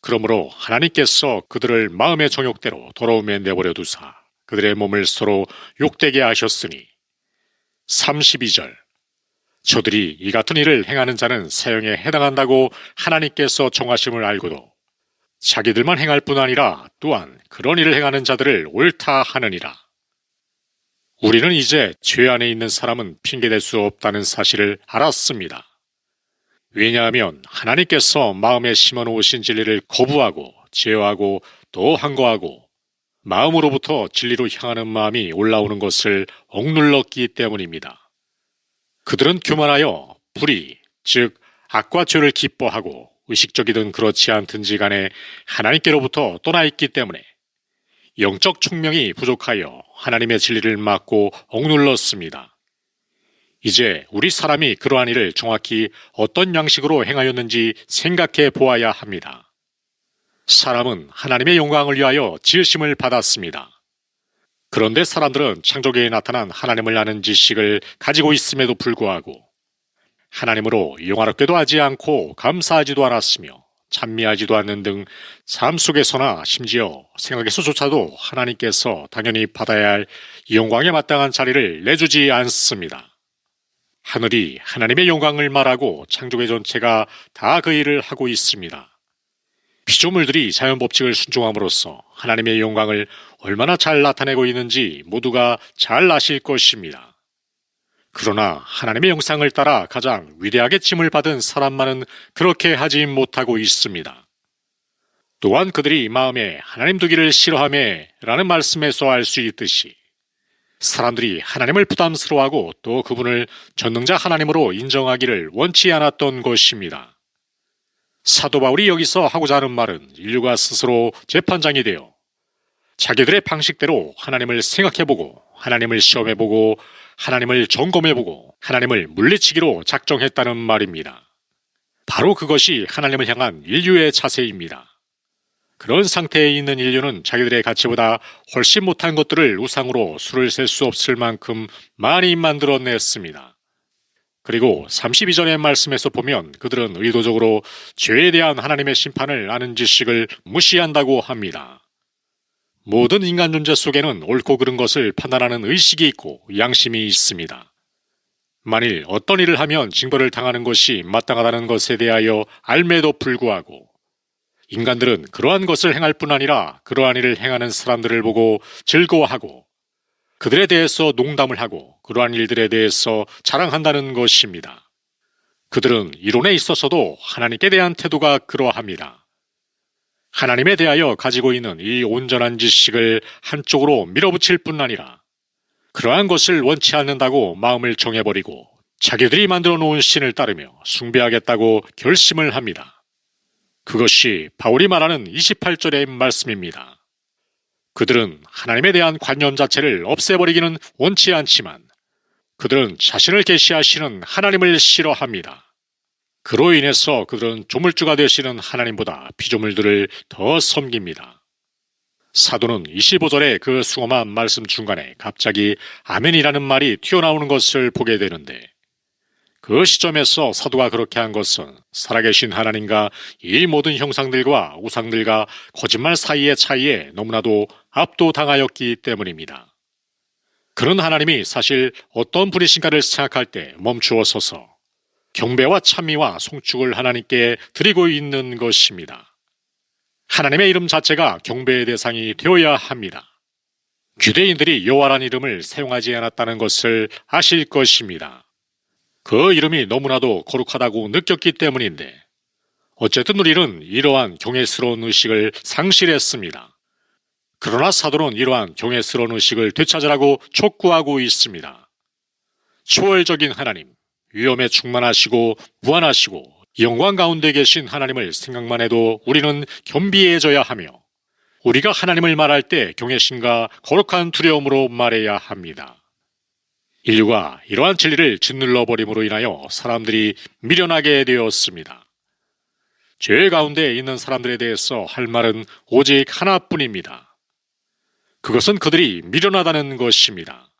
그러므로 하나님께서 그들을 마음의 정욕대로 더러움에 내버려 두사 그들의 몸을 서로 욕되게 하셨으니 32절 저들이 이 같은 일을 행하는 자는 사형에 해당한다고 하나님께서 정하심을 알고도 자기들만 행할 뿐 아니라 또한 그런 일을 행하는 자들을 옳다 하느니라. 우리는 이제 죄 안에 있는 사람은 핑계댈 수 없다는 사실을 알았습니다. 왜냐하면 하나님께서 마음에 심어 놓으신 진리를 거부하고 제어하고 또 항거하고 마음으로부터 진리로 향하는 마음이 올라오는 것을 억눌렀기 때문입니다. 그들은 교만하여 불의, 즉 악과 죄를 기뻐하고 의식적이든 그렇지 않든지 간에 하나님께로부터 떠나 있기 때문에 영적 총명이 부족하여 하나님의 진리를 막고 억눌렀습니다. 이제 우리 사람이 그러한 일을 정확히 어떤 양식으로 행하였는지 생각해 보아야 합니다. 사람은 하나님의 영광을 위하여 지으심을 받았습니다. 그런데 사람들은 창조계에 나타난 하나님을 아는 지식을 가지고 있음에도 불구하고 하나님으로 영화롭게도 하지 않고 감사하지도 않았으며 찬미하지도 않는 등 삶 속에서나 심지어 생각에서조차도 하나님께서 당연히 받아야 할 영광에 마땅한 자리를 내주지 않습니다. 하늘이 하나님의 영광을 말하고 창조계 전체가 다 그 일을 하고 있습니다. 피조물들이 자연 법칙을 순종함으로써 하나님의 영광을 얼마나 잘 나타내고 있는지 모두가 잘 아실 것입니다. 그러나 하나님의 영상을 따라 가장 위대하게 찜을 받은 사람만은 그렇게 하지 못하고 있습니다. 또한 그들이 마음에 하나님 두기를 싫어하며 라는 말씀에서 알 수 있듯이 사람들이 하나님을 부담스러워하고 또 그분을 전능자 하나님으로 인정하기를 원치 않았던 것입니다. 사도 바울이 여기서 하고자 하는 말은 인류가 스스로 재판장이 되어 자기들의 방식대로 하나님을 생각해보고 하나님을 시험해보고 하나님을 점검해보고 하나님을 물리치기로 작정했다는 말입니다. 바로 그것이 하나님을 향한 인류의 자세입니다. 그런 상태에 있는 인류는 자기들의 가치보다 훨씬 못한 것들을 우상으로 수를 셀 수 없을 만큼 많이 만들어냈습니다. 그리고 32절의 말씀에서 보면 그들은 의도적으로 죄에 대한 하나님의 심판을 아는 지식을 무시한다고 합니다. 모든 인간 존재 속에는 옳고 그른 것을 판단하는 의식이 있고 양심이 있습니다. 만일 어떤 일을 하면 징벌을 당하는 것이 마땅하다는 것에 대하여 알매도 불구하고 인간들은 그러한 것을 행할 뿐 아니라 그러한 일을 행하는 사람들을 보고 즐거워하고 그들에 대해서 농담을 하고 그러한 일들에 대해서 자랑한다는 것입니다. 그들은 이론에 있어서도 하나님께 대한 태도가 그러합니다. 하나님에 대하여 가지고 있는 이 온전한 지식을 한쪽으로 밀어붙일 뿐 아니라 그러한 것을 원치 않는다고 마음을 정해버리고 자기들이 만들어 놓은 신을 따르며 숭배하겠다고 결심을 합니다. 그것이 바울이 말하는 28절의 말씀입니다. 그들은 하나님에 대한 관념 자체를 없애버리기는 원치 않지만 그들은 자신을 계시하시는 하나님을 싫어합니다. 그로 인해서 그들은 조물주가 되시는 하나님보다 피조물들을 더 섬깁니다. 사도는 25절의 그 수험한 말씀 중간에 갑자기 아멘이라는 말이 튀어나오는 것을 보게 되는데 그 시점에서 사도가 그렇게 한 것은 살아계신 하나님과 이 모든 형상들과 우상들과 거짓말 사이의 차이에 너무나도 압도당하였기 때문입니다. 그런 하나님이 사실 어떤 분이신가를 생각할 때 멈추어 서서 경배와 찬미와 송축을 하나님께 드리고 있는 것입니다. 하나님의 이름 자체가 경배의 대상이 되어야 합니다. 유대인들이 여호와란 이름을 사용하지 않았다는 것을 아실 것입니다. 그 이름이 너무나도 거룩하다고 느꼈기 때문인데 어쨌든 우리는 이러한 경외스러운 의식을 상실했습니다. 그러나 사도는 이러한 경외스러운 의식을 되찾으라고 촉구하고 있습니다. 초월적인 하나님, 위험에 충만하시고 무한하시고 영광 가운데 계신 하나님을 생각만 해도 우리는 겸비해져야 하며 우리가 하나님을 말할 때 경외심과 거룩한 두려움으로 말해야 합니다. 인류가 이러한 진리를 짓눌러 버림으로 인하여 사람들이 미련하게 되었습니다. 죄 가운데 있는 사람들에 대해서 할 말은 오직 하나뿐입니다. 그것은 그들이 미련하다는 것입니다.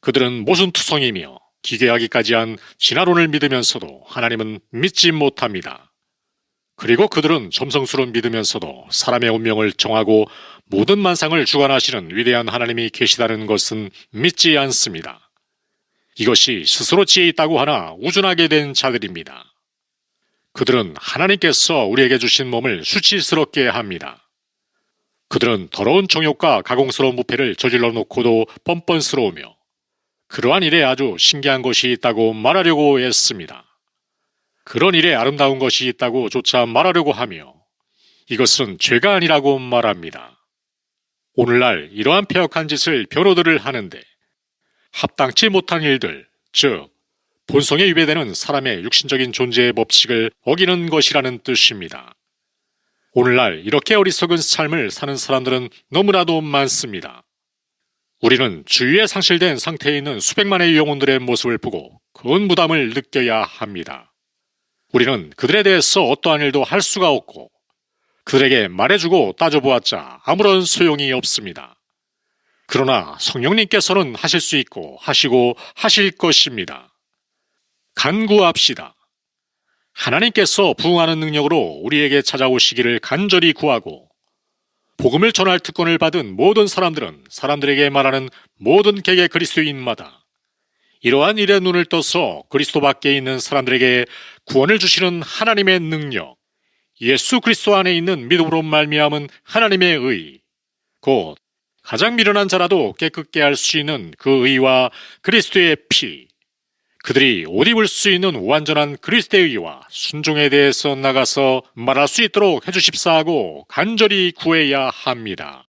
그들은 모순투성이며 기괴하기까지 한 진화론을 믿으면서도 하나님은 믿지 못합니다. 그리고 그들은 점성술을 믿으면서도 사람의 운명을 정하고 모든 만상을 주관하시는 위대한 하나님이 계시다는 것은 믿지 않습니다. 이것이 스스로 지혜 있다고 하나 우준하게 된 자들입니다. 그들은 하나님께서 우리에게 주신 몸을 수치스럽게 합니다. 그들은 더러운 정욕과 가공스러운 무패를 저질러 놓고도 뻔뻔스러우며 그러한 일에 아주 신기한 것이 있다고 말하려고 했습니다. 그런 일에 아름다운 것이 있다고 조차 말하려고 하며 이것은 죄가 아니라고 말합니다. 오늘날 이러한 폐역한 짓을 변호들을 하는데 합당치 못한 일들, 즉 본성에 위배되는 사람의 육신적인 존재의 법칙을 어기는 것이라는 뜻입니다. 오늘날 이렇게 어리석은 삶을 사는 사람들은 너무나도 많습니다. 우리는 주위에 상실된 상태에 있는 수백만의 영혼들의 모습을 보고 큰 부담을 느껴야 합니다. 우리는 그들에 대해서 어떠한 일도 할 수가 없고 그들에게 말해주고 따져보았자 아무런 소용이 없습니다. 그러나 성령님께서는 하실 수 있고 하시고 하실 것입니다. 간구합시다. 하나님께서 부응하는 능력으로 우리에게 찾아오시기를 간절히 구하고 복음을 전할 특권을 받은 모든 사람들은 사람들에게 말하는 모든 개개 그리스도인마다 이러한 일에 눈을 떠서 그리스도 밖에 있는 사람들에게 구원을 주시는 하나님의 능력, 예수 그리스도 안에 있는 믿음으로 말미암은 하나님의 의, 곧 가장 미련한 자라도 깨끗게 할 수 있는 그 의와 그리스도의 피, 그들이 옷 입을 수 있는 완전한 그리스도의 의와 순종에 대해서 나가서 말할 수 있도록 해주십사 하고 간절히 구해야 합니다.